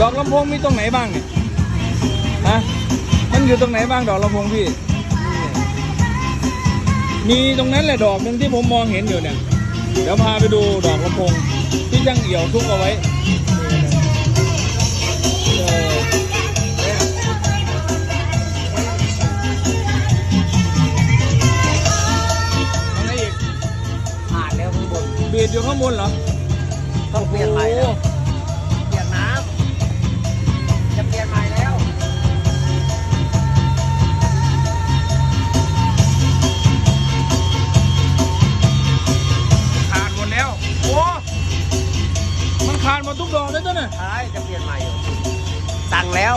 ดอกลำโพงมีตรงไหนบ้างเนี่ยฮะมันอยู่ตรงไหนบ้างดอกลำโพงพี่ มีตรงนั้นแหละดอกหนึ่งที่ผมมองเห็นอยู่เนี่ย เดี๋ยวพาไปดูดอกลำโพงที่ช่างเอี่ยวทุกเอาไว้เออตรงไหนอีกผ่านแล้วข้างบนเบียดอยู่ข้างบนเหรอต้องเปลี่ยนใหม่แล้ว ลี่ยนใหม่แล้วขาดหมดแล้ว โอ้ มันขาดหมดทุกดอกเลยต้นน่ะใช่จะเปลี่ยนใหม่อยู่สั่งแล้ว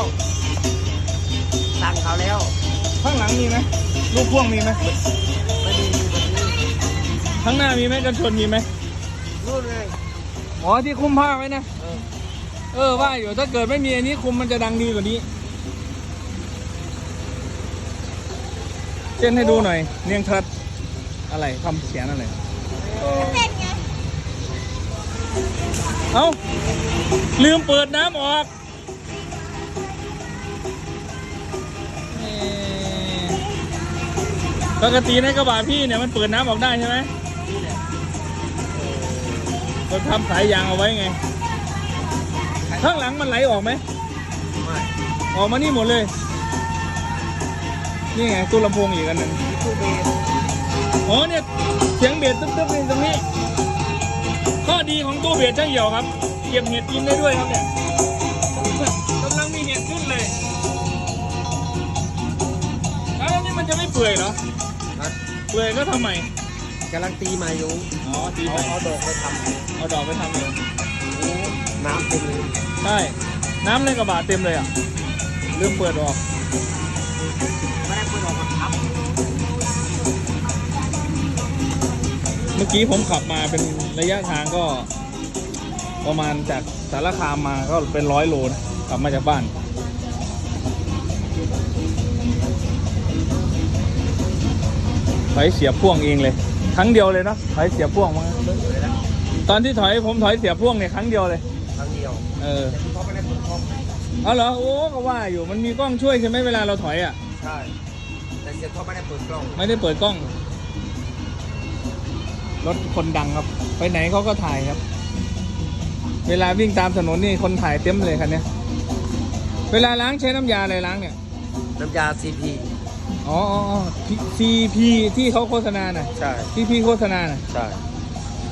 สั่งเขาแล้ว ข้างหลังมีไหมลูกพ่วงมีไหมไม่มีแบบนี้ข้างหน้ามีไหมกันชนมีไหมนู่นไง อ๋อที่คุมผ้าไว้นะ เออ เออว่าอยู่ถ้าเกิดไม่มีอันนี้คุมมันจะดังดีกว่านี้เต้นให้ดูหน่อย เนียงทัดอะไรทำเสียงอะไรเต้นไงเอ้าลืมเปิดน้ำออกปกติในกระบะพี่เนี่ยมันเปิดน้ำออกได้ใช่ไหมนี่แหละเราทำสายยางเอาไว้ไง ข้างหลังมันไหลออกไหมไม่ออกมานี่หมดเลย นี่ไงตู้ลำโพงอีกอันหนึ่งที่ตู้เบสอ๋อเนี่ยเสียงเบสตึ๊บๆนี่ตรงนี้ ข้อดีของตู้เบสช่างเหี่ยวครับ เก็บเห็ดกินได้ด้วยครับเนี่ยกำลังมีเห็ดขึ้นเลยแล้วนี่มันจะไม่เปื่อยเหรอนะเปื่อยก็ทำไมกำลังตีใหม่อยู่ อ๋อ ตีไปเอาเอาดอกไปทำเอาดอกไปทำเลยโอ้ น้ำเต็มเลยใช่ น้ำในกระบะเต็มเลยอะลืมเปิดออก ไม่ได้เปิดออกมาทับเมื่อกี้ผมขับมาเป็นระยะทางก็ ประมาณจากสารคามมาก็เป็นร้อยโลนะขับมาจากบ้านถอยเสียบพ่วงเองเลย ครั้งเดียวเลยเนาะถอยเสียบพ่วงมาเลิกเลยแล้วตอนที่ถอยผมถอยเสียบพ่วงเนี่ยครั้งเดียวเลยค รั้งเดียวเออเพราะไม่ได้เปิดกล้องเอาเหรอโอ้ก็ว่าอยู่มันมีกล้องช่วยใช่ไหมเวลาเราถอยอะ ใช่แต่เสียงเขาไม่ได้เปิดกล้องไม่ได้เปิดกล้อง รถคนดังครับ ไปไหนเขาก็ถ่ายครับ เวลาวิ่งตามถนนนี่คนถ่ายเต็มเลยคันเนี้ยเวลาล้างใช้น้ำยาอะไรล้างเนี่ย น้ำยาซีพีอ๋ออ๋อซีพีที่เขาโฆษณาน่ะใช่ที่พี่โฆษณาน่ะใช่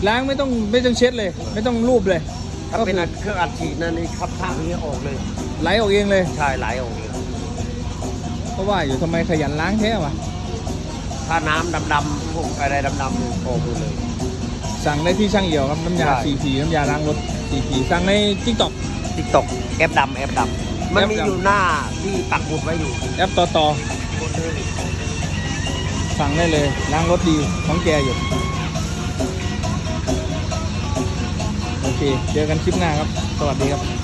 ล้างไม่ต้องไม่ต้องเช็ดเลย ไม่ต้องรูปเลย ถ้าเป็นอัดเครื่องอัดฉีดนั่นนี่ขับข้างนี้ออกเลยไหลออกเองเลยใช่ไหลออกเลยเพราะว่าอยู่ทำไมขยันล้างแท้วะถ้าน้ำดำๆพวกอะไรดำๆนี่ออกหมดเลย สั่งได้ที่ช่างเหี่ยวครับน้ำยาใช่ซีพีน้ำยาล้างรถซีพีสั่งในทิกตอก ติ๊กตอกแอปดำแอปดำมันมีแอปดำ อยู่หน้าที่ปักหมุดไว้อยู่แอปต่อต่อสั่งได้เลยล้างรถดีของแกอยู่ เคเจอกันคลิปหน้าครับ สวัสดีครับ